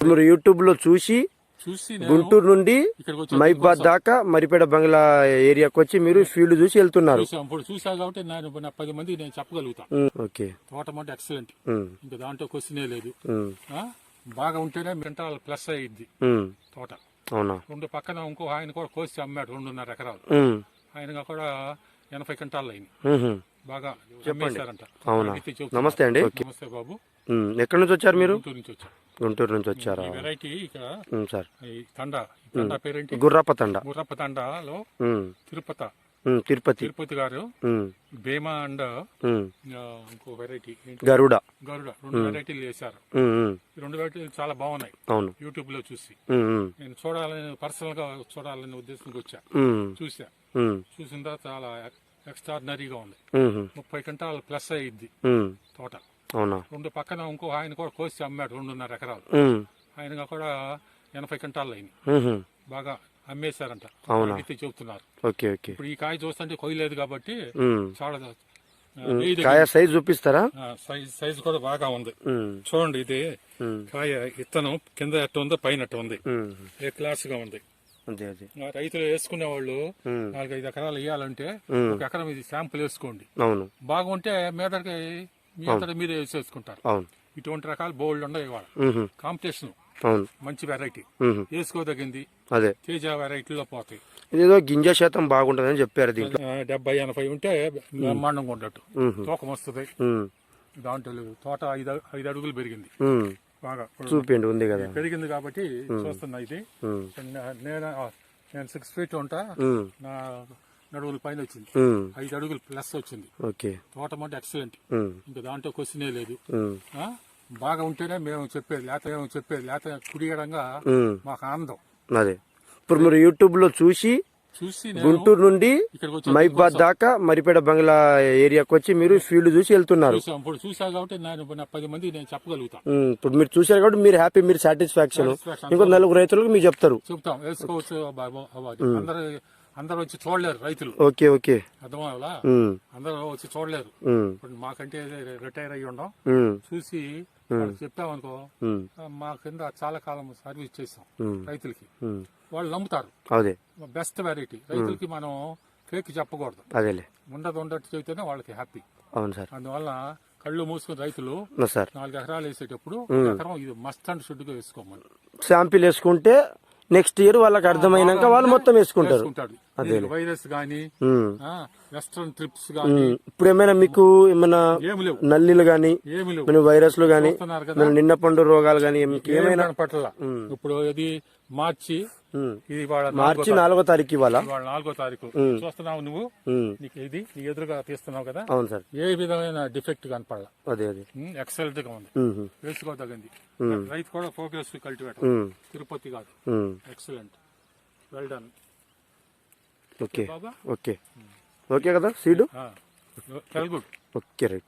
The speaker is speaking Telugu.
మీరు యూట్యూబ్లో చూసి గుంటూరు నుండి మైబాద్ దాకా మరిపేట బంగ్లా ఏరియాకి వచ్చి మీరు ఫీల్డ్ చూసి వెళ్తున్నారు. చూసాం. కాబట్టి నేను పది మంది నేను చెప్పగలుగుతా. Um, okay. తోట అంటే ఎక్సలెంట్ ఇంకా దాంట్లో క్వశ్చనే లేదు? బాగా ఉంటేనే క్వింటాల్ ప్లస్ అయ్యిద్ది ఉమ్, తోట. అవునా? రెండు పక్కన ఇంకో ఆయన కూడా కోసి అమ్మాడు రెండున్నర ఎకరాలు. ఆయన కూడా ఎనభై క్వింటాల్ అయింది. బాగా అవునా? చెబుతున్నారు. నమస్తే అండి. నమస్తే బాబు. ఎక్కడి నుంచి వచ్చారు మీరు? గుంటూరు నుంచి వచ్చాం. గుంటూరు నుంచి వచ్చారా? వెరైటీ ఇక్కడ సార్. తండ. పేరేంటి? గుర్రప్ప తండ. ముర్రప్ప తండలో తిరుపతి. తిరుపతి. తిరుపతి గారు భీమా అండ్ ఇంకో వెరైటీ? గరుడ. గరుడ. రెండు వెరైటీలు వేశారు ఈ రెండు వెరైటీలు చాలా బాగున్నాయి. అవును. యూట్యూబ్లో చూసి. నేను చూడాలని పర్సనల్గా చూడాలనే ఉద్దేశంకి వచ్చా. చూసా. చూసిన తర్వాత చాలా ఎక్స్ట్రాడినరీగా ఉంది. ఉమ్, ముప్పై క్వింటాల్ ప్లస్ అయ్యిద్ది ఉమ్, తోట అవునా? రెండు పక్కన ఇంకో ఆయన కూడా కోసి అమ్మాడు రెండున్నర ఎకరాలు. ఉమ్, ఆయన కూడా ఎనభై క్వింటాల్ అయింది. బాగా అమ్మేశారంట? అడిగితే చెబుతున్నారు. ఓకే ఓకే ఇప్పుడు ఈ కాయ చూస్తుంటే కొయ్యలేదు కాబట్టి చాలా కాయ సైజ్ చూపిస్తారా? సైజ్ సైజ్ కూడా బాగా ఉంది. చూడండి ఇది కాయ ఇత్తనం కింద ఎట్ట ఉందో పైన ఉంది. ఏ క్లాస్గా ఉంది. అదే రైతులు వేసుకునే వాళ్ళు నాలుగైదు ఎకరాలు వేయాలంటే ఒక ఎకరం ఇది శాంపుల్ వేసుకోండి. అవును. బాగుంటే మీదకి మీ అంతటా మీరే వేసేసుకుంటారు. అవును. ఇటువంటి రకాలు బోల్డ్ ఉన్నాయి ఇవాళ. కాంపిటీషన్. అవును. మంచి వెరైటీ వేసుకోదగింది. అదే. తేజ వెరైటీలో పోతాయి. ఇదేదో గింజ శాతం బాగుంటుందని చెప్పారు దీంట్లో. డెబ్బై ఎనభై ఉంటే బ్రహ్మాండంగా ఉండట్టు. తూకం వస్తుంది. దాంట్లో. తోట ఐదు ఐదు అడుగులు పెరిగింది. బాగా చూపించండి ఉంది కదా. పెరిగింది కాబట్టి చూస్తున్నా ఇది. నేను నేను సిక్స్ ఫీట్ ఉంటా. నా నడువుల పైన వచ్చింది. ఐదు అడుగులు ప్లస్ వచ్చింది. ఓకే. తోట అంటే ఎక్సలెంట్ ఇంకా దాంట్లో క్వశ్చనే లేదు? బాగా ఉంటేనే మేము చెప్పేది లేత మేము చెప్పేది లేత కుడియడంగా మాకు ఆనందం. అదే. ఇప్పుడు మీరు యూట్యూబ్లో చూసి గుంటూరు నుండి మైబాద్ దాకా మరిపేట బంగ్లా ఏరియాకి వచ్చి మీరు ఫీల్డ్ చూసి వెళ్తున్నారు. ఇప్పుడు కాబట్టి నేను పది మంది నేను చెప్పగలుగుతా. ఇప్పుడు మీరు చూశారు కాబట్టి మీరు హ్యాపీ మీరు సాటిస్ఫాక్షన్. ఇంకో నలుగురు రైతులకు మీరు చెప్తారు. చెప్తాం. అందరూ అందరూ వచ్చి చూడలేరు రైతులు. Okay okay. అర్థమవులా అందరూ వచ్చి చూడలేరు. ఇప్పుడు మాకంటే రిటైర్ అయ్యి ఉండం చూసి చెప్పామనుకో మా కింద చాలా కాలం సర్వీస్ చేసాం రైతులకి. వాళ్ళు నమ్ముతారు. అదే. Best variety. రైతులకి మనం ఫేక్ చెప్పకూడదు. అదేలే. ఉండదు ఉండట్టు చెబితేనే వాళ్ళకి హ్యాపీ. అవును సార్. అందువల్ల కళ్ళు మూసుకుని రైతులు నాలుగు ఎకరాలు వేసేటప్పుడు ఎకరం ఇది మస్ట్ అండ్ షుడ్గా వేసుకోమని. శాంపిల్ వేసుకుంటే నెక్స్ట్ ఇయర్ వాళ్ళకి అర్థమైనాక వాళ్ళు మొత్తం వేసుకుంటారు. వైరస్ గానీ వెస్ట్రన్ ట్రిప్స్ గానీ. ఇప్పుడు ఏమైనా మీకు ఏమైనా నల్లిలు గాని ఏమైనా వైరస్లు గాని నిన్న పండు రోగాలు గాని ఏమైనా? కనపట్ల ఇప్పుడు ఇది మార్చి. ఇది మార్చి నాలుగో తారీఖు ఇవాళ? నాలుగో తారీఖు. చూస్తున్నావు నువ్వు? నీకు ఇది నీ ఎదురుగా తీస్తున్నావు కదా? అవును సార్. ఏ విధమైన డిఫెక్ట్ కనపడాల? అదే అదే. ఎక్సలెంట్గా ఉంది. వేసుకోదగింది రైతు కూడా ప్రోగ్రెస్ కల్టివేటర్ తిరుపతి కాదు. Excellent well done okay. Okay okay. కదా సీడు ఓకే రైట్.